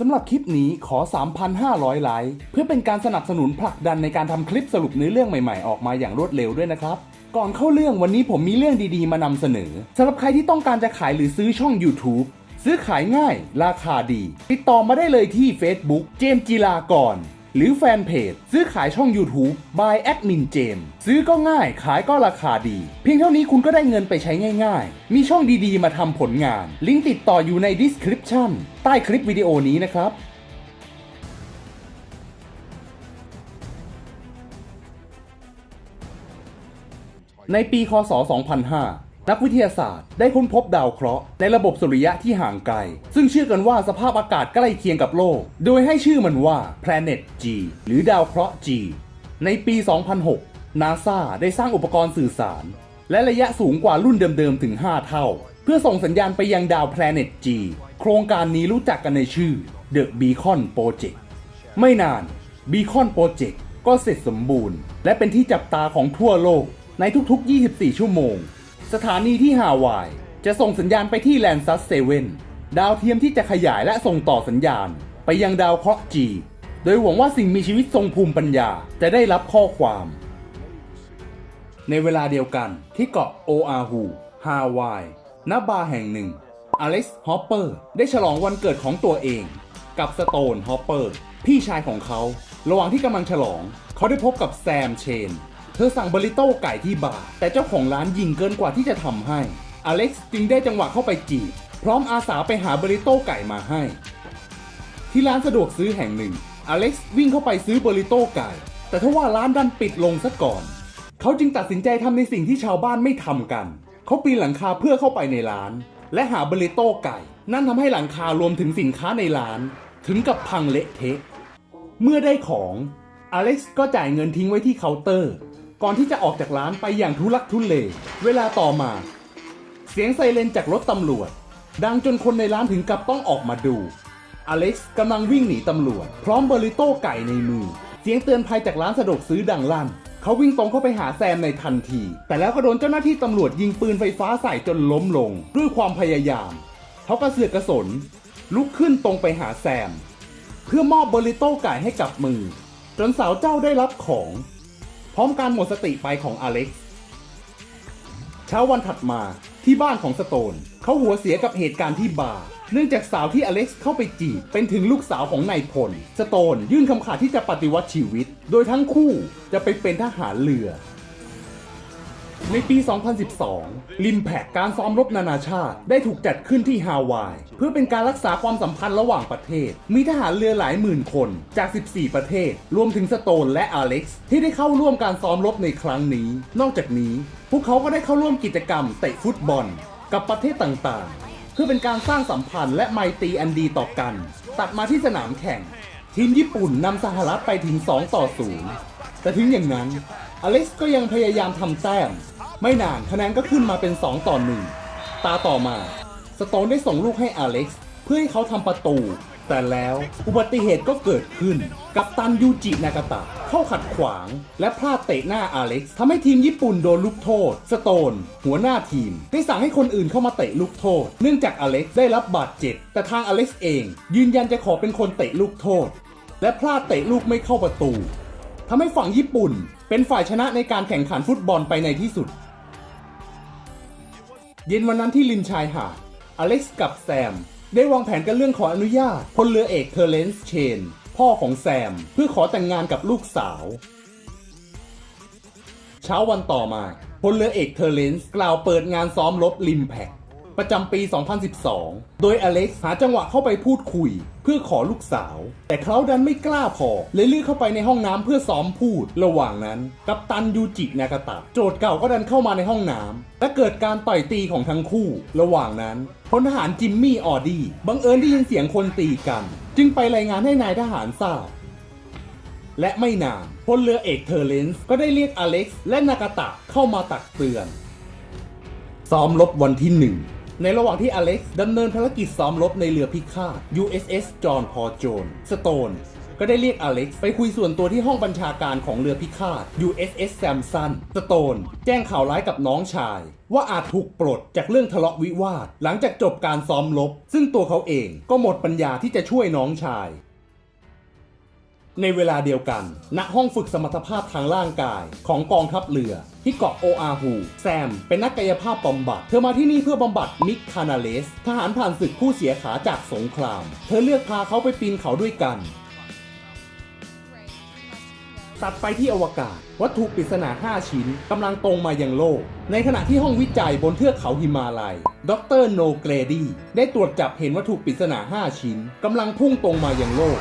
สำหรับคลิปนี้ขอ 3,500 ไลค์เพื่อเป็นการสนับสนุนผลักดันในการทำคลิปสรุปเนื้อเรื่องใหม่ๆ ออกมาอย่างรวดเร็วด้วยนะครับ ก่อนเข้าเรื่องวันนี้ผมมีเรื่องดีๆ มานำเสนอสำหรับใครที่ต้องการจะขายหรือซื้อช่อง YouTube ซื้อขายง่าย ราคาดี ติดต่อมาได้เลยที่ Facebook เจมส์จีลากร หรือแฟนเพจ ซื้อขายช่อง YouTube by admin เจมซื้อก็ง่ายขายก็ราคาดี เพียงเท่านี้คุณก็ได้เงินไปใช้ง่าย ๆ มีช่องดีๆ มาทำผลงาน ลิงก์ติดต่ออยู่ใน description ใต้คลิปวิดีโอนี้นะครับในปี คศ 2005 นักวิทยาศาสตร์ได้ค้นพบดาวเคราะห์ในระบบสุริยะที่ห่างไกล ซึ่งเชื่อกันว่าสภาพอากาศใกล้เคียงกับโลก โดยให้ชื่อมันว่า Planet G หรือดาวเคราะห์ G ในปี 2006 นาซาได้สร้างอุปกรณ์สื่อสาร และระยะสูงกว่ารุ่นเดิมๆ ถึง 5 เท่า เพื่อส่งสัญญาณไปยังดาว Planet G โครงการนี้รู้จักกันในชื่อ The Beacon Project ไม่นาน Beacon Project ก็เสร็จสมบูรณ์ และเป็นที่จับตาของทั่วโลกในทุกๆ 24 ชั่วโมง สถานีที่ฮาวาย จะส่งสัญญาณไปที่แลนซัสเซเว่นดาวเทียมที่จะขยายและส่งต่อสัญญาณ ไปยังดาวเคราะห์จีโดยหวังว่าสิ่งมีชีวิตทรงภูมิปัญญาจะได้รับข้อความ ในเวลาเดียวกันที่เกาะโออาฮูฮาวายณบาร์แห่งหนึ่งอเล็กซ์ฮอปเปอร์ได้ฉลองวันเกิดของตัวเอง กับสโตนฮอปเปอร์พี่ชายของเขา ระหว่างที่กำลังฉลอง เขาได้พบกับแซมเชน เธอสั่งบริโต้ไก่ที่บาร์แต่เจ้าของร้านยิงเกินกว่าที่จะทำให้ อเล็กซ์จึงได้จังหวะเข้าไปจีบ พร้อมอาสาไปหาบริโต้ไก่มาให้ ที่ร้านสะดวกซื้อแห่งหนึ่ง อเล็กซ์วิ่งเข้าไปซื้อบริโต้ไก่ แต่ทว่าร้านดันปิดลงซะก่อน เขาจึงตัดสินใจทำในสิ่งที่ชาวบ้านไม่ทำกัน เขาปีนหลังคาเพื่อเข้าไปในร้าน และหาบริโต้ไก่ นั่นทำให้หลังคารวมถึงสินค้าในร้าน ถึงกับพังเละเทะ เมื่อได้ของ อเล็กซ์ก็จ่ายเงินทิ้งไว้ที่เคาน์เตอร์ ก่อนที่จะออกจากร้านไปอย่างทุลักทุเล เวลาต่อมา เสียงไซเรนจากรถตำรวจ ดังจนคนในร้านถึงกับต้องออกมาดู อเล็กซ์กำลังวิ่งหนีตำรวจ พร้อมเบริโต้ไก่ในมือ เสียงเตือนภัยจากร้านสะดวกซื้อดังลั่น เขาวิ่งตรงเข้าไปหาแซมในทันที แต่แล้วก็โดนเจ้าหน้าที่ตำรวจยิงปืนไฟฟ้าใส่จนล้มลง ด้วยความพยายาม เขากระเสือกกระสน ลุกขึ้นตรงไปหาแซม เพื่อมอบเบริโต้ไก่ให้กับมือ จนสาวเจ้าได้รับของ พร้อมการหมดสติไปของอเล็กซ์เช้าวันถัดมาที่บ้านของสโตน เขาหัวเสียกับเหตุการณ์ที่บาร์เนื่องจากสาวที่อเล็กซ์เข้าไปจีบ เป็นถึงลูกสาวของนายพล สโตนยื่นคำขาดที่จะปฏิวัติชีวิต โดยทั้งคู่จะไปเป็นทหารเรือ ในปี 2012 ลิมแพกการซ้อมรบนานาชาติ ได้ถูกจัดขึ้นที่ฮาวาย เพื่อเป็นการรักษาความสัมพันธ์ระหว่างประเทศ มีทหารเรือหลายหมื่นคนจาก 14 ประเทศ รวมถึงสโตนและอเล็กซ์ ที่ได้เข้าร่วมการซ้อมรบในครั้งนี้ นอกจากนี้ พวกเขาก็ได้เข้าร่วมกิจกรรมเตะฟุตบอล กับประเทศต่างๆ เพื่อเป็นการสร้างสัมพันธ์และไมตรีอันดีต่อกัน ตัดมาที่สนามแข่ง ทีมญี่ปุ่นนำสหรัฐไปถึง 2 ต่อ 0 แต่ถึงอย่างนั้น อเล็กซ์ก็ยังพยายามทำแต้ม ไม่นานคะแนนก็ขึ้นมาเป็น 2 ต่อ 1 ตาต่อมา สโตนได้ส่งลูกให้อเล็กซ์เพื่อให้เขาทำประตู แต่แล้วอุบัติเหตุก็เกิดขึ้น กับตันยูจินากาตะ เข้าขัดขวาง และพลาดเตะหน้าอเล็กซ์ทำให้ทีมญี่ปุ่นโดนลูกโทษ สโตน หัวหน้าทีม ได้สั่งให้คนอื่นเข้ามาเตะลูกโทษ เนื่องจากอเล็กซ์ได้รับบาดเจ็บ แต่ทางอเล็กซ์เอง ยืนยันจะขอเป็นคนเตะลูกโทษ และพลาดเตะลูกไม่เข้าประตู ทำให้ฝั่งญี่ปุ่น เป็นฝ่ายชนะในการแข่งขันฟุตบอลไปในที่สุด เย็นวันนั้นที่ริมชายหาด อเล็กซ์กับแซม ได้วางแผนกันเรื่องขออนุญาตพลเรือเอกเทอร์เลนส์เชน พ่อของแซม เพื่อขอแต่งงานกับลูกสาว เช้าวันต่อมาพลเรือเอกเทอร์เลนส์กล่าวเปิดงานซ้อมรบลิมแพก ประจำปี 2012 โดยอเล็กซ์หาจังหวะเข้าไปพูดคุย เพื่อขอลูกสาว แต่เขาดันไม่กล้าพอเลยลื่นเข้าไปในห้องน้ำเพื่อซ้อมพูด ระหว่างนั้น กัปตันยูจินากาตะโจทย์เก่าก็ดันเข้ามาในห้องน้ำและเกิดการต่อยตีของทั้งคู่ ระหว่างนั้นพลทหารจิมมี่ออดี้บังเอิญได้ยินเสียงคนตีกัน จึงไปรายงานให้นายทหารทราบและไม่นานพลเรือเอกเทอร์เลนส์ก็ได้เรียกอเล็กซ์และนากาตะเข้ามาตักเตือน ซ้อมรบวันที่หนึ่ง ในระหว่างที่อเล็กซ์ดำเนินภารกิจซ้อมรบในเรือพิฆาต USS จอห์นพอโจนสโตนก็ได้เรียกอเล็กซ์ไปคุยส่วนตัวที่ห้องบัญชาการของเรือพิฆาต USS Samson สโตน แจ้งข่าวร้ายกับน้องชาย ว่าอาจถูกปลดจากเรื่องทะเลาะวิวาท หลังจากจบการซ้อมรบซึ่งตัวเขาเองก็หมดปัญญาที่จะช่วยน้องชาย ในเวลาเดียวกัน ณ ห้องฝึกสมรรถภาพทางร่างกายของกองทัพเรือที่เกาะโออาฮูแซม เป็นนักกายภาพบำบัด เธอมาที่นี่เพื่อบำบัดมิกคานาเลส ทหารผ่านศึกผู้เสียขาจากสงคราม เธอเลือกพาเขาไปปีนเขาด้วยกันตัดไปที่อวกาศ วัตถุปริศนา 5 ชิ้นกำลังตรงมายังโลก ในขณะที่ห้องวิจัยบนเทือกเขาหิมาลัย ดรโนเกรดี ได้ตรวจจับเห็นวัตถุปริศนา 5 ชิ้นกำลังพุ่งตรงมายังโลก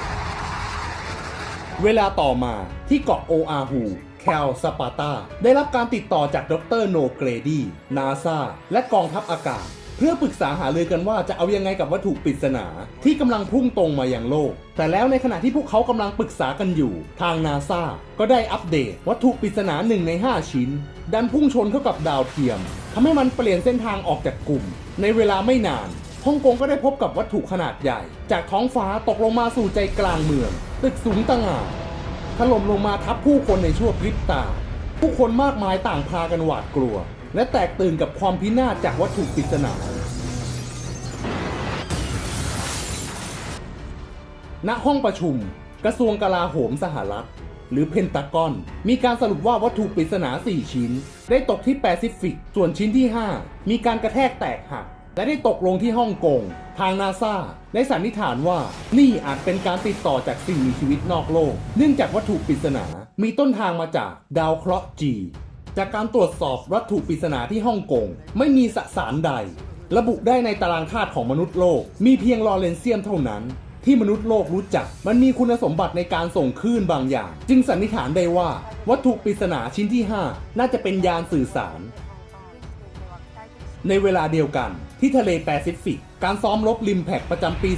เวลาต่อมาที่เกาะโออาฮูแคลสปาตา ได้รับการติดต่อจากดรโนเกรดีนาซาและกองทัพอากาศ เพื่อปรึกษาหารือกันว่าจะเอายังไงกับวัตถุปริศนา ที่กำลังพุ่งตรงมาอยังโลก แต่แล้วในขณะที่พวกเขากำลังปรึกษากันอยู่ ทางนาซาก็ได้อัปเดต วัตถุปริศนาหนึ่งใน 5 ชิ้น ดันพุ่งชนเข้ากับดาวเทียมทำให้มันเปลี่ยนเส้นทางออกจากกลุ่ม ในเวลาไม่นาน ฮ่องกงก็ได้พบกับวัตถุขนาดใหญ่ จากท้องฟ้าตกลงมาสู่ใจกลางเมือง ตึกสูงต่างาถล่มลงมาทับผู้คนในชั่วพริบตา ผู้คนมากมายต่างพากันหวาดกลัว และแตกตื่นกับความพินาศจากวัตถุปริศนาณห้องประชุม กระทรวงกลาโหมสหรัฐ หรือเพนตากอน มีการสรุปว่าวัตถุปริศนา 4 ชิ้น ได้ตกที่แปซิฟิก ส่วนชิ้นที่ 5 มีการกระแทกแตกหัก และได้ตกลงที่ฮ่องกง ทางนาซาได้สันนิษฐานว่านี่อาจเป็นการติดต่อจากสิ่งมีชีวิตนอกโลก เนื่องจากวัตถุปริศนามีต้นทางมาจากดาวเคราะห์จีจากการตรวจสอบวัตถุปริศนาที่ฮ่องกง ไม่มีสสารใด ระบุได้ในตารางธาตุของมนุษย์โลก มีเพียงลอเรนเซียมเท่านั้น ที่มนุษย์โลกรู้จัก มันมีคุณสมบัติในการส่งคลื่นบางอย่าง จึงสันนิษฐานได้ว่า วัตถุปริศนาชิ้นที่ 5 น่าจะเป็นยานสื่อสาร ในเวลาเดียวกัน ที่ทะเลแปซิฟิก การซ้อมรบริมแพกประจำปี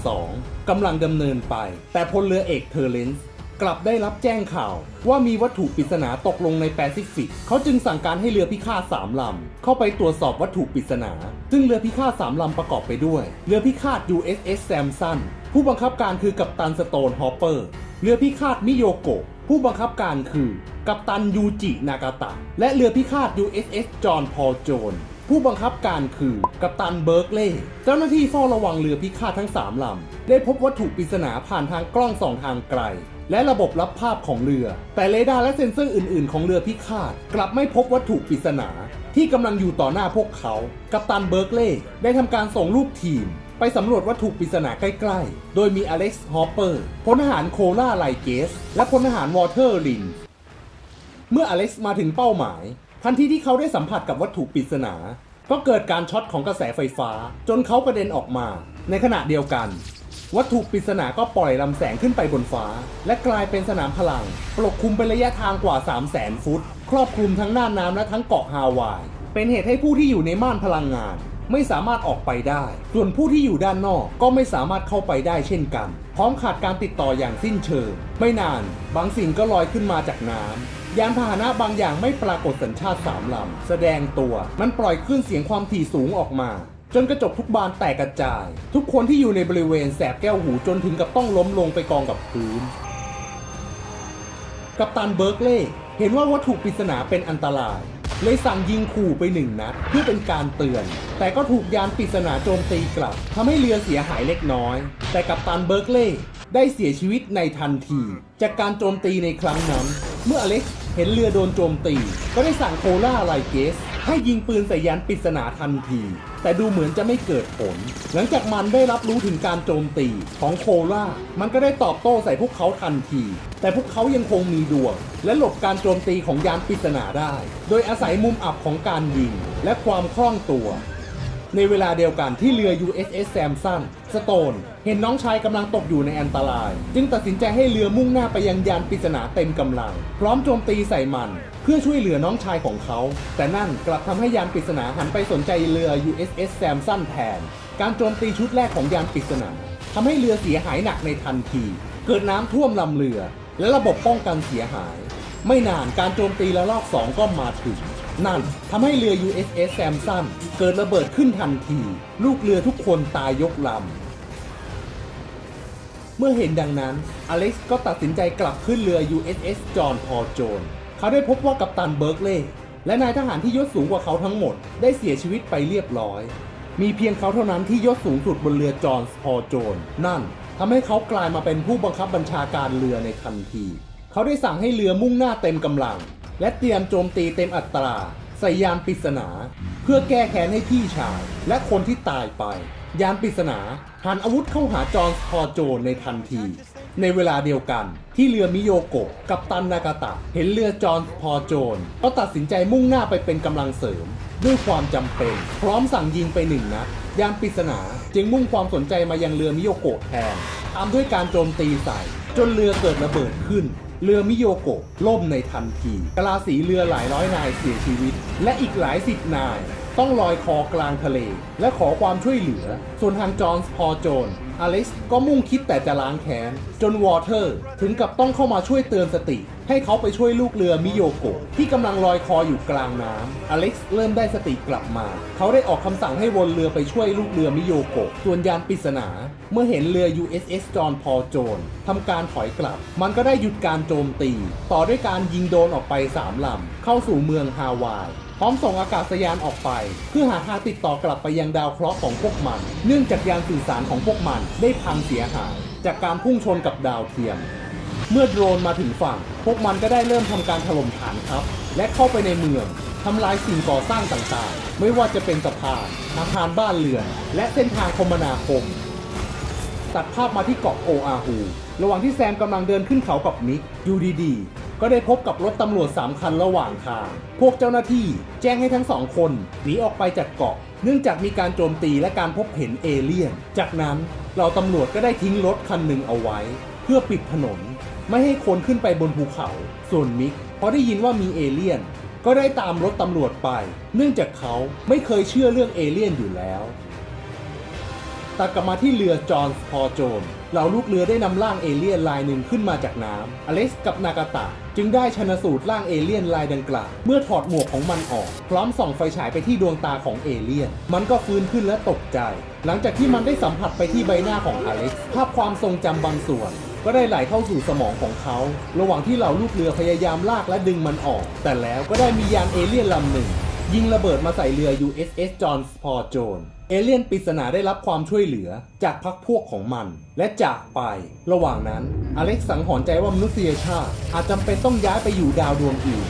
2012 กำลังดำเนินไป แต่พลเรือเอกเทอร์เลนส์กลับได้รับแจ้งข่าวว่ามีวัตถุปริศนาตกลงในแปซิฟิก เขาจึงสั่งการให้เรือพิฆาตสามลำ เข้าไปตรวจสอบวัตถุปริศนา ซึ่งเรือพิฆาตสามลำประกอบไปด้วย เรือพิฆาต USS Samson ผู้บังคับการคือกัปตันสโตนฮอปเปอร์ เรือพิฆาตมิโยโกะ ผู้บังคับการคือ กัปตันยูจินากาตะ และเรือพิฆาต USS จอห์นพอลโจน ผู้บังคับการคือกัปตันเบิร์กเล่เจ้าหน้าที่เฝ้าระวังเรือพิฆาตทั้ง 3 ลำ ได้พบวัตถุปริศนาผ่านทางกล้องสองทางไกล และระบบรับภาพของเรือ แต่เรดาร์และเซ็นเซอร์อื่นๆ ของเรือพิฆาตกลับไม่พบวัตถุปริศนา ที่กำลังอยู่ต่อหน้าพวกเขา กัปตันเบิร์กเล่ได้ทำการส่งลูกทีม ไปสำรวจวัตถุปริศนาใกล้ๆ โดยมีอเล็กซ์ฮอปเปอร์พลทหารโคล่าไลเกส และพลทหารวอเทอร์ลิน เมื่ออเล็กซ์มาถึงเป้าหมาย ทันทีที่เขาได้สัมผัสกับวัตถุปริศนา ก็เกิดการช็อตของกระแสไฟฟ้า จนเขากระเด็นออกมา ในขณะเดียวกัน วัตถุปริศนาก็ปล่อยลำแสงขึ้นไปบนฟ้า และกลายเป็นสนามพลัง ปกคลุมเป็นระยะทางกว่า 3 0 0แสนฟุต ครอบคลุมทั้งน่านน้ำและทั้งเกาะฮาวาย เป็นเหตุให้ผู้ที่อยู่ในม่านพลังงาน ไม่สามารถออกไปได้ ส่วนผู้ที่อยู่ด้านนอกก็ไม่สามารถเข้าไปได้เช่นกัน พร้อมขาดการติดต่ออย่างสิ้นเชิง ไม่นาน บางสิ่งก็ลอยขึ้นมาจากน้ำ ยานพาหนะบางอย่างไม่ปรากฏสัญชาติสามลำ แสดงตัว มันปล่อยคลื่นเสียงความถี่สูงออกมา จนกระจกทุกบานแตกกระจาย ทุกคนที่อยู่ในบริเวณแสบแก้วหูจนถึงกับต้องล้มลงไปกองกับพื้น กัปตันเบิร์กเล่เห็นว่าวัตถุปริศนาเป็นอันตราย เลยสั่งยิงขู่ไปหนึ่งนัดเพื่อเป็นการเตือน แต่ก็ถูกยานปริศนาโจมตีกลับทำให้เรือเสียหายเล็กน้อย แต่กัปตันเบิร์กเล่ได้เสียชีวิตในทันที จากการโจมตีในครั้งนั้น เมื่ออเล็กซ์เห็นเรือโดนโจมตี ก็ได้สั่งโคล่าไลเกส ให้ยิงปืนใส่ยานปริศนาทันที แต่ดูเหมือนจะไม่เกิดผล หลังจากมันได้รับรู้ถึงการโจมตีของโคล่า มันก็ได้ตอบโต้ใส่พวกเขาทันที แต่พวกเขายังคงมีดวง และหลบการโจมตีของยานปริศนาได้ โดยอาศัยมุมอับของการยิง และความคล่องตัว ในเวลาเดียวกันที่เรือ USS Samson สโตน เห็นน้องชายกำลังตกอยู่ในอันตราย จึงตัดสินใจให้เรือมุ่งหน้าไปยังยานปริศนาเต็มกำลัง พร้อมโจมตีใส่มัน เพื่อช่วยเหลือน้องชายของเขา แต่นั่นกลับทำให้ยานปริศนาหันไปสนใจเรือ USS Samson แทน การโจมตีชุดแรกของยานปริศนาทำให้เรือเสียหายหนักในทันที เกิดน้ำท่วมลำเรือ และระบบป้องกันเสียหาย ไม่นานการโจมตีระลอกสองก็มาถึงนั่นทำให้เรือ USS Samson เกิดระเบิดขึ้นทันที ลูกเรือทุกคนตายยกล เมื่อเห็นดังนั้น อเล็กซ์ก็ตัดสินใจกลับขึ้นเรือ USS จอห์นพอลโจน เขาได้พบว่ากัปตันเบิร์กเลย์และนายทหารที่ยศสูงกว่าเขาทั้งหมด ได้เสียชีวิตไปเรียบร้อย มีเพียงเขาเท่านั้นที่ยศสูงสุดบนเรือจอห์นพอลโจน นั่นทำให้เขากลายมาเป็นผู้บังคับบัญชาการเรือในทันที เขาได้สั่งให้เรือมุ่งหน้าเต็มกำลัง และเตรียมโจมตีเต็มอัตราใส่ยานปริศนา เพื่อแก้แค้นให้พี่ชายและคนที่ตายไป ยานปริศนาหันอาวุธเข้าหาจอห์นพอโจนในทันที ในเวลาเดียวกันที่เรือมิโยโกะกับตันนากาตะ เห็นเรือจอห์นพอโจนก็ตัดสินใจมุ่งหน้าไปเป็นกำลังเสริม ด้วยความจำเป็น พร้อมสั่งยิงไปหนึ่งนัดยานปริศนาจึงมุ่งความสนใจมายังเรือมิโยโกะแทนตามด้วยการโจมตีใส่ จนเรือเกิดระเบิดขึ้นเรือมิโยโกะล่มในทันทีกลาสีเรือหลายร้อยนายเสียชีวิต และอีกหลายสิบนาย ต้องลอยคอกลางทะเล และขอความช่วยเหลือ ส่วนทางจอห์นส์พอโจนอเล็กซ์ก็มุ่งคิดแต่จะล้างแค้น จนวอเตอร์ ถึงกับต้องเข้ามาช่วยเตือนสติ ให้เขาไปช่วยลูกเรือมิโยโกะที่กำลังลอยคออยู่กลางน้ำอเล็กซ์เริ่มได้สติกลับมา เขาได้ออกคำสั่งให้วนเรือไปช่วยลูกเรือมิโยโกะส่วนยานปริศนา เมื่อเห็นเรือ USS จอห์นพอโจนทำการถอยกลับ มันก็ได้หยุดการโจมตี ต่อด้วยการยิงโดรนออกไปสามลำเข้าสู่เมืองฮาวาย พร้อมส่งอากาศยานออกไป เพื่อหาทางติดต่อกลับไปยังดาวเคราะห์ของพวกมัน เนื่องจากยานสื่อสารของพวกมันได้พังเสียหาย จากการพุ่งชนกับดาวเทียม เมื่อโดรนมาถึงฝั่ง พวกมันก็ได้เริ่มทำการถล่มฐานทัพและเข้าไปในเมืองทำลายสิ่งก่อสร้างต่างๆ ไม่ว่าจะเป็นสะพานอาคารบ้านเรือน และเส้นทางคมนาคม ตัดภาพมาที่เกาะโออาฮู ระหว่างที่แซมกำลังเดินขึ้นเขากับมิกอยู่ดีๆ ก็ได้พบกับรถตำรวจ 3 คันระหว่างทาง พวกเจ้าหน้าที่แจ้งให้ทั้งสองคนหนีออกไปจากเกาะ เนื่องจากมีการโจมตีและการพบเห็นเอเลี่ยน จากนั้นเราตำรวจก็ได้ทิ้งรถคันหนึ่งเอาไว้ เพื่อปิดถนน ไม่ให้คนขึ้นไปบนภูเขา ส่วนมิกพอได้ยินว่ามีเอเลี่ยน ก็ได้ตามรถตำรวจไป เนื่องจากเขาไม่เคยเชื่อเรื่องเอเลี่ยนอยู่แล้ว ตัดกลับมาที่เรือจอห์นพอโจน เหล่าลูกเรือได้นำร่างเอเลี่ยนลายหนึ่งขึ้นมาจากน้ำอเล็กซ์กับนากาตะ จึงได้ชนะสูตรร่างเอเลี่ยนลายดังกล่าวเมื่อถอดหมวกของมันออก พร้อมส่องไฟฉายไปที่ดวงตาของเอเลี่ยน มันก็ฟื้นขึ้นและตกใจ หลังจากที่มันได้สัมผัสไปที่ใบหน้าของอเล็กซ์ภาพความทรงจำบางส่วน ก็ได้ไหลเข้าสู่สมองของเขา ระหว่างที่เหล่าลูกเรือพยายามลากและดึงมันออก แต่แล้วก็ได้มียานเอเลี่ยนลำหนึ่งยิงระเบิดมาใส่เรือ USS John s p o r j o n เอเลี่ยนปริศนาได้รับความช่วยเหลือจากพรรคพวกของมัน และจากไประหว่างนั้น อเล็กสังหรณ์ใจว่ามนุษยชาติอาจจำเป็นต้องย้ายไปอยู่ดาวดวงอื่น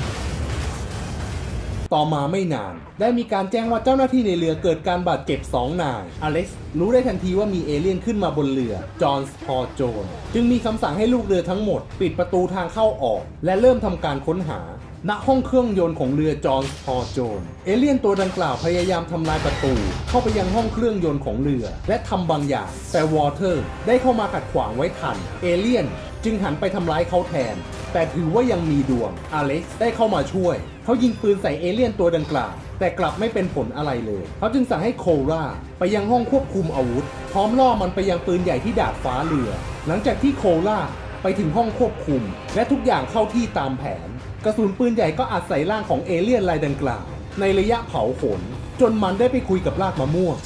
ต่อมาไม่นาน ได้มีการแจ้งว่าเจ้าหน้าที่ในเรือเกิดการบาดเจ็บ 2 นาย อเล็กซ์รู้ได้ทันทีว่ามีเอเลี่ยนขึ้นมาบนเรือ จอห์นส์พอโจน จึงมีคำสั่งให้ลูกเรือทั้งหมด ปิดประตูทางเข้าออก และเริ่มทำการค้นหา ณห้องเครื่องยนต์ของเรือจอห์นพอโจน เอเลี่ยนตัวดังกล่าวพยายามทำลายประตู เข้าไปยังห้องเครื่องยนต์ของเรือ และทำบางอย่าง แต่วอเตอร์ได้เข้ามาขัดขวางไว้ทัน เอเลี่ยนจึงหันไปทำร้ายเขาแทน แต่ถือว่ายังมีดวง อเล็กซ์ได้เข้ามาช่วย เขายิงปืนใส่เอเลี่ยนตัวดังกล่าว แต่กลับไม่เป็นผลอะไรเลย เขาจึงสั่งให้โคราไปยังห้องควบคุมอาวุธ พร้อมล่อมันไปยังปืนใหญ่ที่ดาดฟ้าเรือ หลังจากที่โคราไปถึงห้องควบคุม และทุกอย่างเข้าที่ตามแผน ระสุนปืนใหญ่ก็อัดใส่ร่างของเอเลี่ยนรายดังกล่าว ในระยะเผาขน จนมันได้ไปคุยกับรากมะม่วง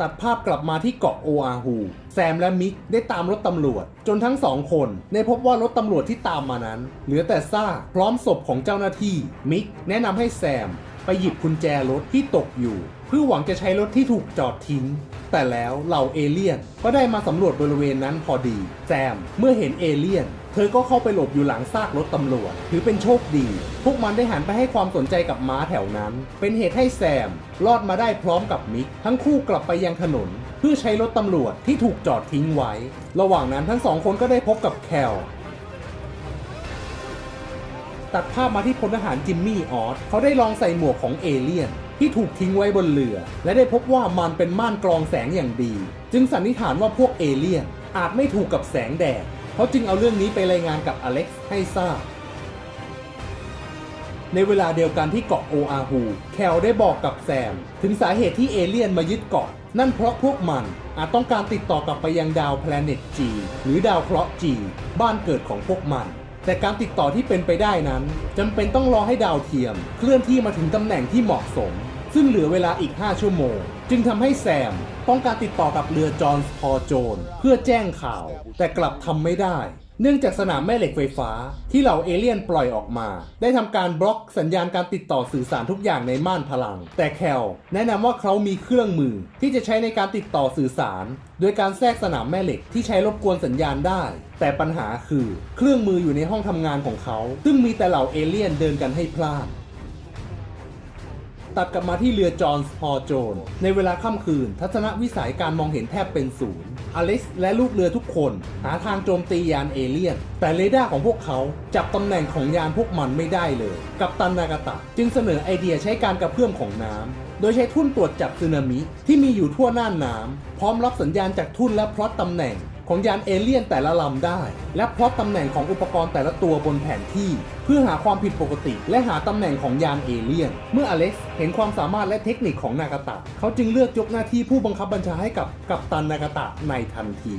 ตัดภาพกลับมาที่เกาะโออาฮูแซมและมิกได้ตามรถตำรวจ จนทั้งสองคนได้พบว่ารถตำรวจที่ตามมานั้น เหลือแต่ซากพร้อมศพของเจ้าหน้าที่ มิกแนะนำให้แซม ไปหยิบกุญแจรถที่ตกอยู่ เพื่อหวังจะใช้รถที่ถูกจอดทิ้ง แต่แล้วเหล่าเอเลี่ยนก็ได้มาสำรวจบริเวณนั้นพอดี แซมเมื่อเห็นเอเลี่ยน เธอก็เข้าไปหลบอยู่หลังซากรถตำรวจ ถือเป็นโชคดี พวกมันได้หันไปให้ความสนใจกับม้าแถวนั้น เป็นเหตุให้แซม รอดมาได้พร้อมกับมิก ทั้งคู่กลับไปยังถนน เพื่อใช้รถตำรวจที่ถูกจอดทิ้งไว้ ระหว่างนั้นทั้งสองคนก็ได้พบกับแคลตัดภาพมาที่พลทหารจิมมี่ออสเขาได้ลองใส่หมวกของเอเลี่ยน ที่ถูกทิ้งไว้บนเรือ และได้พบว่ามันเป็นม่านกรองแสงอย่างดี จึงสันนิษฐานว่าพวกเอเลี่ยนอาจไม่ถูกกับแสงแดด เขาจึงเอาเรื่องนี้ไปรายงานกับอเล็กซ์ให้ทราบ ในเวลาเดียวกันที่เกาะโออาฮูแคลได้บอกกับแซม ถึงสาเหตุที่เอเลี่ยนมายึดเกาะ นั่นเพราะพวกมันอาจต้องการติดต่อกลับไปยังดาวแพลเน็ตจีหรือดาวเคราะห์จีบ้านเกิดของพวกมัน แต่การติดต่อที่เป็นไปได้นั้นจำเป็นต้องรอให้ดาวเทียม เคลื่อนที่มาถึงตำแหน่งที่เหมาะสม ซึ่งเหลือเวลาอีก 5 ชั่วโมง จึงทำให้แซม ต้องการติดต่อกับเรือจอห์นส์พอโจน เพื่อแจ้งข่าว แต่กลับทำไม่ได้ เนื่องจากสนามแม่เหล็กไฟฟ้า ที่เหล่าเอเลี่ยนปล่อยออกมา ได้ทำการบล็อกสัญญาณการติดต่อสื่อสารทุกอย่างในม่านพลัง แต่แคลแนะนำว่าเขามีเครื่องมือที่จะใช้ในการติดต่อสื่อสาร โดยการแทรกสนามแม่เหล็กที่ใช้รบกวนสัญญาณได้ แต่ปัญหาคือเครื่องมืออยู่ในห้องทำงานของเขา ซึ่งมีแต่เหล่าเอเลี่ยนเดินกันให้พลาด ตัดกลับมาที่เรือจอห์นส์พอโจน ในเวลาค่ำคืน ทัศนวิสัยการมองเห็นแทบเป็นศูนย์ อเล็กซ์และลูกเรือทุกคนหาทางโจมตียานเอเลี่ยน แต่เรดาร์ของพวกเขาจับตำแหน่งของยานพวกมันไม่ได้เลย กัปตันนากาตะ จึงเสนอไอเดียใช้การกระเพื่อมของน้ำโดยใช้ทุ่นตรวจจับสึนามิที่มีอยู่ทั่วหน่าน้ำพร้อมรับสัญญาณจากทุ่นและพลอตตำแหน่ง ของยานเอเลี่ยนแต่ละลำได้ และพลอตตำแหน่งของอุปกรณ์แต่ละตัวบนแผนที่ เพื่อหาความผิดปกติ และหาตำแหน่งของยานเอเลี่ยน เมื่ออเล็กซ์เห็นความสามารถและเทคนิคของนากาตะ เขาจึงเลือกยกหน้าที่ผู้บังคับบัญชาให้กับกัปตันนากาตะในทันที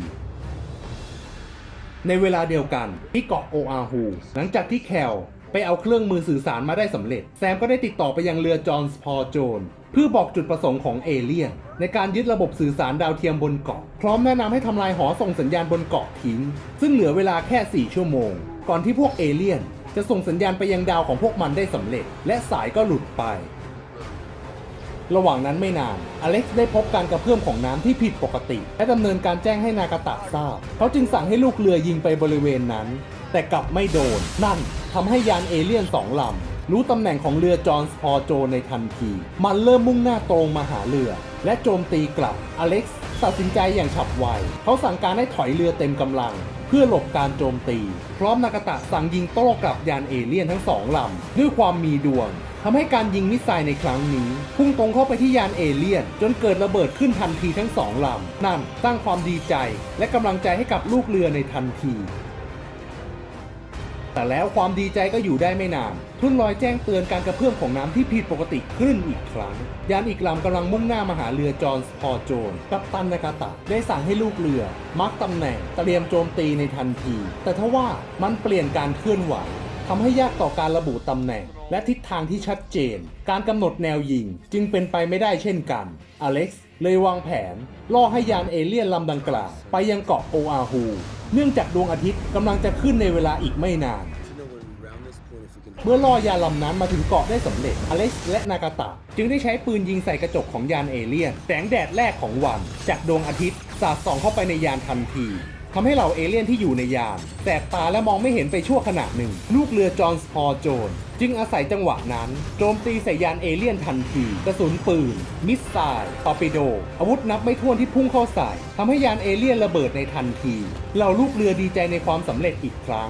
ในเวลาเดียวกันที่เกาะโออาฮูหลังจากที่แคลไปเอาเครื่องมือสื่อสารมาได้สำเร็จ แซมก็ได้ติดต่อไปยังเรือจอห์นส์พอโจน เพื่อบอกจุดประสงค์ของเอเลี่ยนในการยึดระบบสื่อสารดาวเทียมบนเกาะ พร้อมแนะนำให้ทำลายหอส่งสัญญาณบนเกาะทิ้ง ซึ่งเหลือเวลาแค่ 4 ชั่วโมง ก่อนที่พวกเอเลี่ยน จะส่งสัญญาณไปยังดาวของพวกมันได้สำเร็จ และสายก็หลุดไป ระหว่างนั้นไม่นาน อเล็กซ์ได้พบการกระเพื่อมของน้ำที่ผิดปกติ และดำเนินการแจ้งให้นากาตะทราบ เขาจึงสั่งให้ลูกเรือยิงไปบริเวณนั้น แต่กลับไม่โดน นั่นทำให้ยานเอเลี่ยนสองลำ รู้ตำแหน่งของเรือจอห์นส์พอโจในทันที มันเริ่มมุ่งหน้าตรงมาหาเรือ และโจมตีกลับ อเล็กซ์ตัดสินใจอย่างฉับไว เขาสั่งการให้ถอยเรือเต็มกำลัง เพื่อหลบการโจมตี พร้อมนากาตะสั่งยิงโต้กลับยานเอเลี่ยนทั้งสองลำ ด้วยความมีดวงทำให้การยิงมิสไซล์ในครั้งนี้ พุ่งตรงเข้าไปที่ยานเอเลี่ยน จนเกิดระเบิดขึ้นทันทีทั้งสองลำ นั่นสร้างความดีใจ และกำลังใจให้กับลูกเรือในทันที แต่แล้วความดีใจก็อยู่ได้ไม่นานทุ่นลอยแจ้งเตือนการกระเพื่อมของน้ำที่ผิดปกติขึ้นอีกครั้ง ยานอีกลำกำลังมุ่งหน้ามาหาเรือจอห์นส์พอโจนกัปตันนากาตะได้สั่งให้ลูกเรือมาร์กตำแหน่งเตรียมโจมตีในทันที แต่ทว่ามันเปลี่ยนการเคลื่อนไหวทำให้ยากต่อการระบุตำแหน่ง และทิศทางที่ชัดเจน การกำหนดแนวยิง จึงเป็นไปไม่ได้เช่นกันอเล็กซ์ เลยวางแผน ล่อให้ยานเอเลี่ยนลำดังกล่าวไปยังเกาะโออาฮูเนื่องจากดวงอาทิตย์กำลังจะขึ้นในเวลาอีกไม่นาน เมื่อล่อยานลำนั้นมาถึงเกาะได้สำเร็จ อเล็กซ์และนากาตะ จึงได้ใช้ปืนยิงใส่กระจกของยานเอเลี่ยน แสงแดดแรกของวัน จากดวงอาทิตย์สาดส่องเข้าไปในยานทันที ทำให้เหล่าเอเลี่ยนที่อยู่ในยาน แสบตาและมองไม่เห็นไปชั่วขณะหนึ่ง ลูกเรือจอห์นส์พอโจน จึงอาศัยจังหวะนั้น โจมตีใส่ยานเอเลี่ยนทันที กระสุนปืน มิสไซล์ตอร์ปิโด อาวุธนับไม่ถ้วนที่พุ่งเข้าใส่ทำให้ยานเอเลี่ยนระเบิดในทันที เหล่าลูกเรือดีใจในความสำเร็จอีกครั้ง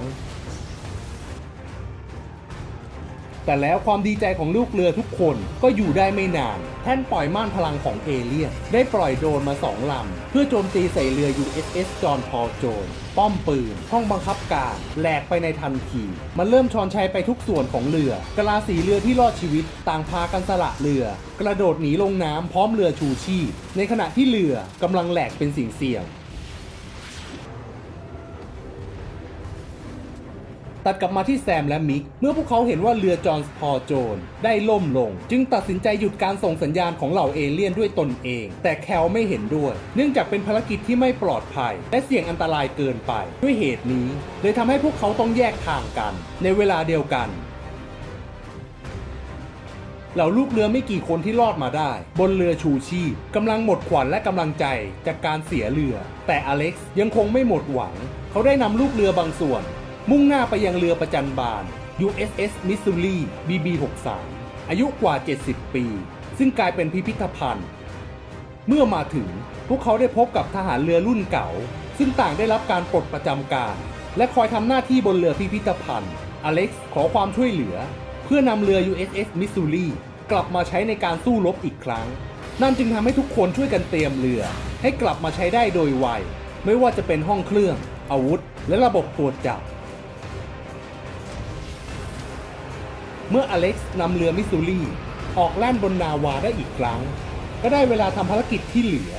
แต่แล้วความดีใจของลูกเรือทุกคนก็อยู่ได้ไม่นาน แท่นปล่อยม่านพลังของเอเลี่ยน ได้ปล่อยโดรนมาสองลำ เพื่อโจมตีใส่เรือ USS จอห์นพอลโจน ป้อมปืน ห้องบังคับการแหลกไปในทันที มันเริ่มชอนชัยไปทุกส่วนของเรือกะลาสีเรือที่รอดชีวิต ต่างพากันสละเรือ กระโดดหนีลงน้ำพร้อมเรือชูชีพในขณะที่เรือกำลังแหลกเป็นสิ่งเสี่ยง ตัดกลับมาที่แซมและมิก เมื่อพวกเขาเห็นว่าเรือจอห์นส์พอโจนได้ล่มลง จึงตัดสินใจหยุดการส่งสัญญาณของเหล่าเอเลี่ยนด้วยตนเอง แต่แคลไม่เห็นด้วย เนื่องจากเป็นภารกิจที่ไม่ปลอดภัย และเสี่ยงอันตรายเกินไป ด้วยเหตุนี้เลยทำให้พวกเขาต้องแยกทางกัน ในเวลาเดียวกันเหล่าลูกเรือไม่กี่คนที่รอดมาได้ บนเรือชูชีพกำลังหมดขวัญและกำลังใจจากการเสียเรือ แต่อเล็กซ์ยังคงไม่หมดหวัง เขาได้นำลูกเรือบางส่วน มุ่งหน้าไปยังเรือประจันบาน USS Missouri BB63 อายุกว่า 70 ปี ซึ่งกลายเป็นพิพิธภัณฑ์ เมื่อมาถึงพวกเขาได้พบกับทหารเรือรุ่นเก่า ซึ่งต่างได้รับการปลดประจำการ และคอยทำหน้าที่บนเรือพิพิธภัณฑ์ อเล็กซ์ขอความช่วยเหลือ เพื่อนำเรือ USS Missouri กลับมาใช้ในการสู้รบอีกครั้ง นั่นจึงทำให้ทุกคนช่วยกันเตรียมเรือ ให้กลับมาใช้ได้โดยไวไม่ว่าจะเป็นห้องเครื่อง อาวุธ และระบบตรวจจับ มื่ออเล็กซ์นำเรือมิสซูรีออกแล่นบนนาวาได้อีกครั้ง ก็ได้เวลาทำภารกิจที่เหลือ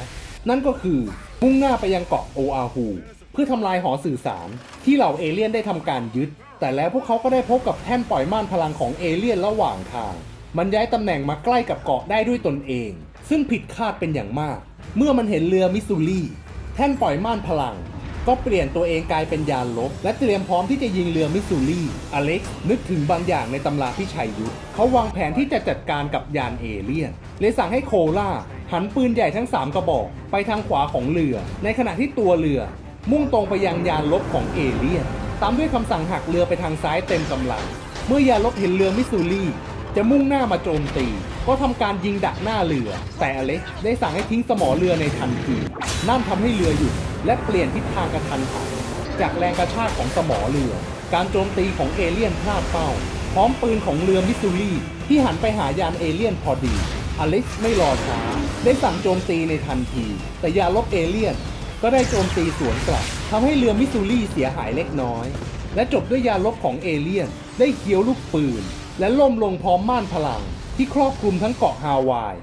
นั่นก็คือมุ่งหน้าไปยังเกาะโออาฮูเพื่อทำลายหอสื่อสาร ที่เหล่าเอเลี่ยนได้ทำการยึด แต่แล้วพวกเขาก็ได้พบกับแท่นปล่อยม่านพลังของเอเลี่ยนระหว่างทาง มันย้ายตำแหน่งมาใกล้กับเกาะได้ด้วยตนเอง ซึ่งผิดคาดเป็นอย่างมาก เมื่อมันเห็นเรือมิสซูรีแท่นปล่อยม่านพลัง ก็เปลี่ยนตัวเองกลายเป็นยานลบ และเตรียมพร้อมที่จะยิงเรือมิสซูรีอเล็กซ์นึกถึงบางอย่างในตำราพิชัยยุทธเขาวางแผนที่จะจัดการกับยานเอเลี่ยนเลยสั่งให้โคล่าหันปืนใหญ่ทั้ง 3 กระบอก ไปทางขวาของเรือ ในขณะที่ตัวเรือ มุ่งตรงไปยังยานลบของเอเลี่ยนตามด้วยคำสั่งหักเรือไปทางซ้ายเต็มกำลัง เมื่อยานลบเห็นเรือมิสซูรีจะมุ่งหน้ามาโจมตี ก็ทำการยิงดักหน้าเรือ แต่อเล็กได้สั่งให้ทิ้งสมอเรือในทันทีนั่นทำให้เรือหยุดและเปลี่ยนทิศทางกระทันหันจากแรงกระชากของสมอเรือ การโจมตีของเอเลี่ยนพลาดเป้า พร้อมปืนของเรือมิสซูรีที่หันไปหายานเอเลี่ยนพอดี อเล็กไม่รอช้า ได้สั่งโจมตีในทันที แต่ยานลบเอเลี่ยน ก็ได้โจมตีสวนกลับทำให้เรือมิสซูรีเสียหายเล็กน้อย และจบด้วยยานลบของเอเลี่ยน ได้เคี้ยวลูกปืน และล่มลงพร้อมม่านพลัง ที่ครอบคลุมทั้งเกาะฮาวาย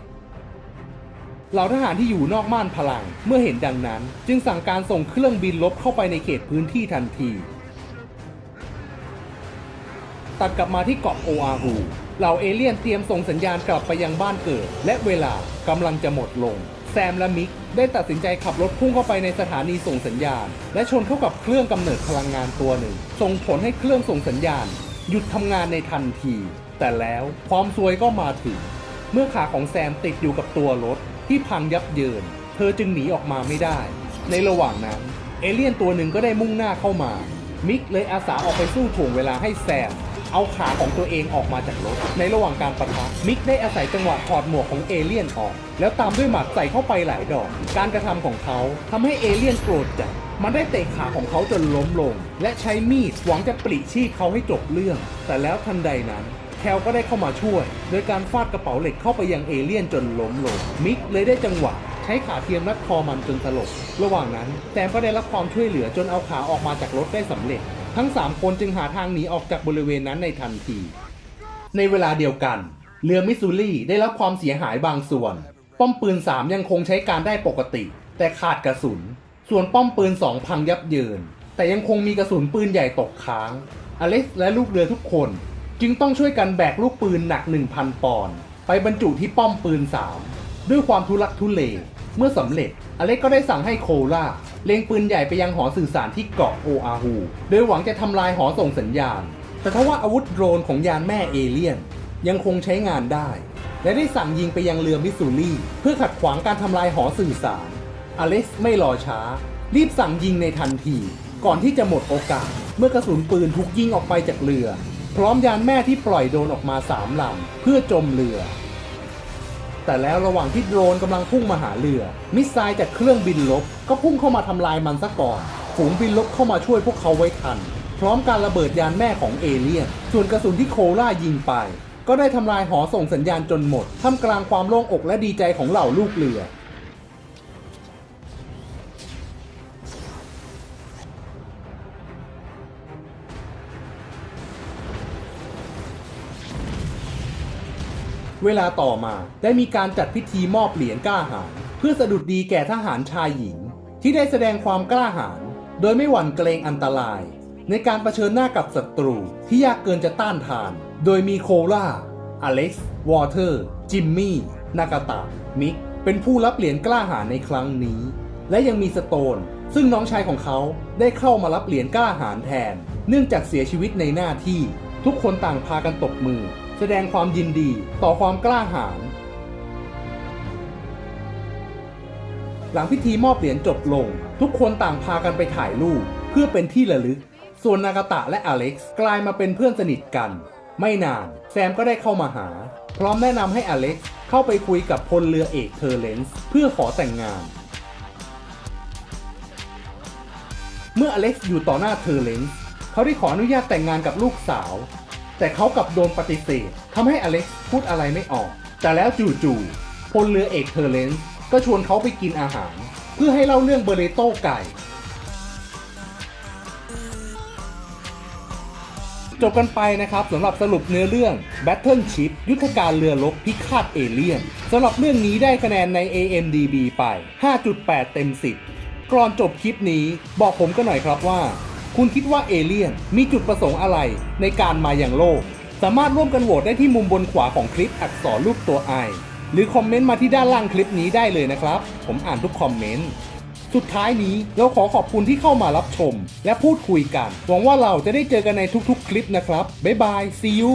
เหล่าทหารที่อยู่นอกม่านพลังเมื่อเห็นดังนั้น จึงสั่งการส่งเครื่องบินลบเข้าไปในเขตพื้นที่ทันที ตัดกลับมาที่เกาะโออาฮูเหล่าเอเลี่ยนเตรียมส่งสัญญาณกลับไปยังบ้านเกิด และเวลากำลังจะหมดลง แซมและมิกได้ตัดสินใจขับรถพุ่งเข้าไปในสถานีส่งสัญญาณ และชนเข้ากับเครื่องกำเนิดพลังงานตัวหนึ่ง ส่งผลให้เครื่องส่งสัญญาณ หยุดทำงานในทันที แต่แล้วความซวยก็มาถึง เมื่อขาของแซมติดอยู่กับตัวรถที่พังยับเยิน เธอจึงหนีออกมาไม่ได้ ในระหว่างนั้น เอเลี่ยนตัวหนึ่งก็ได้มุ่งหน้าเข้ามา มิกเลยอาสาออกไปสู้ถ่วงเวลาให้แซม เอาขาของตัวเองออกมาจากรถ ในระหว่างการประทะมิกได้อาศัยจังหวะถอดหมวกของเอเลี่ยนออก แล้วตามด้วยหมัดใส่เข้าไปหลายดอก การกระทำของเขาทำให้เอเลี่ยนโกรธจัดมันได้เตะขาของเขาจนล้มลง และใช้มีดหวังจะปลิชีพเขาให้จบเรื่อง แต่แล้วทันใดนั้น แคลก็ได้เข้ามาช่วย โดยการฟาดกระเป๋าเหล็กเข้าไปยังเอเลี่ยนจนล้มลง มิกเลยได้จังหวะ ใช้ขาเทียมรัดคอมันจนสลบ ระหว่างนั้นแซมก็ได้รับความช่วยเหลือจนเอาขาออกมาจากรถได้สำเร็จ ทั้ง 3 คนจึงหาทางหนีออกจากบริเวณนั้นในทันที ในเวลาเดียวกัน เรือมิสซูรีได้รับความเสียหายบางส่วน ป้อมปืน 3 ยังคงใช้การได้ปกติ แต่ขาดกระสุน ส่วนป้อมปืน 2 พังยับเยิน แต่ยังคงมีกระสุนปืนใหญ่ตกค้าง อเล็กซ์และลูกเรือทุกคน จึงต้องช่วยกันแบกลูกปืนหนัก 1,000 ปอนด์ไปบรรจุที่ป้อมปืน 3 ด้วยความทุลักทุเล เมื่อสำเร็จ อเล็กก็ได้สั่งให้โคล่าเล็งปืนใหญ่ไปยังหอสื่อสารที่เกาะโออาฮูโดยหวังจะทำลายหอส่งสัญญาณ แต่ทว่าอาวุธโดรนของยานแม่เอเลี่ยน ยังคงใช้งานได้ และได้สั่งยิงไปยังเรือมิสซูรีเพื่อขัดขวางการทำลายหอสื่อสาร อเล็กซ์ไม่รอช้า รีบสั่งยิงในทันที ก่อนที่จะหมดโอกาส เมื่อกระสุนปืนถูกยิงออกไปจากเรือ พร้อมยานแม่ที่ปล่อยโดรนออกมาสามลำเพื่อจมเรือ แต่แล้วระหว่างที่โดรนกำลังพุ่งมาหาเรือ มิสไซล์จากเครื่องบินลบ ก็พุ่งเข้ามาทำลายมันซะก่อน ฝูงบินลบเข้ามาช่วยพวกเขาไว้ทัน พร้อมการระเบิดยานแม่ของเอเลี่ยน ส่วนกระสุนที่โคล่ายิงไป ก็ได้ทำลายหอส่งสัญญาณจนหมดท่ามกลางความโล่งอกและดีใจของเหล่าลูกเรือ เวลาต่อมาได้มีการจัดพิธีมอบเหรียญกล้าหาญเพื่อสะดุดดีแก่ทหารชายหญิง ที่ได้แสดงความกล้าหาญโดยไม่หวั่นเกรงอันตราย ในการเผชิญหน้ากับศัตรูที่ยากเกินจะต้านทาน โดยมีโคล่า อเล็กซ์ วอเตอร์ จิมมี่ นากาตะ มิก เป็นผู้รับเหรียญกล้าหาญในครั้งนี้ และยังมีสโตน ซึ่งน้องชายของเขาได้เข้ามารับเหรียญกล้าหาญแทน เนื่องจากเสียชีวิตในหน้าที่ ทุกคนต่างพากันตบมือ แสดงความยินดีต่อความกล้าหาญหลังพิธีมอบเหรียญจบลง ทุกคนต่างพากันไปถ่ายรูปเพื่อเป็นที่ระลึก ส่วนนากาตะและอเล็กซ์กลายมาเป็นเพื่อนสนิทกัน ไม่นานแซมก็ได้เข้ามาหา พร้อมแนะนำให้อเล็กซ์เข้าไปคุยกับพลเรือเอกเทอร์เลนส์เพื่อขอแต่งงาน เมื่ออเล็กซ์อยู่ต่อหน้าเทอร์เลนส์เขาได้ขออนุญาตแต่งงานกับลูกสาว แต่เขากลับโดนปฏิเสธทำให้อเล็กซ์พูดอะไรไม่ออก แต่แล้วจู่ๆพลเรือเอกเทอร์เลนส์ก็ชวนเขาไปกินอาหาร เพื่อให้เล่าเรื่องเบเรโต้ไก่ จบกันไปนะครับสำหรับสรุปเนื้อเรื่อง Battle Ship ยุทธการเรือรบพิฆาตเอเลี่ยนสำหรับเรื่องนี้ได้คะแนนใน AMDB ไป 5.8 เต็ม 10 ก่อนจบคลิปนี้บอกผมก็หน่อยครับว่า คุณคิดว่าเอเลี่ยนมีจุดประสงค์อะไรในการมาอย่างโลก สามารถร่วมกันโหวตได้ที่มุมบนขวาของคลิปอักษรรูปตัว I หรือคอมเมนต์มาที่ด้านล่างคลิปนี้ได้เลยนะครับ ผมอ่านทุกคอมเมนต์ สุดท้ายนี้เราขอขอบคุณที่เข้ามารับชม และพูดคุยกัน หวังว่าเราจะได้เจอกันในทุกๆ คลิปนะครับ บ๊ายบาย see you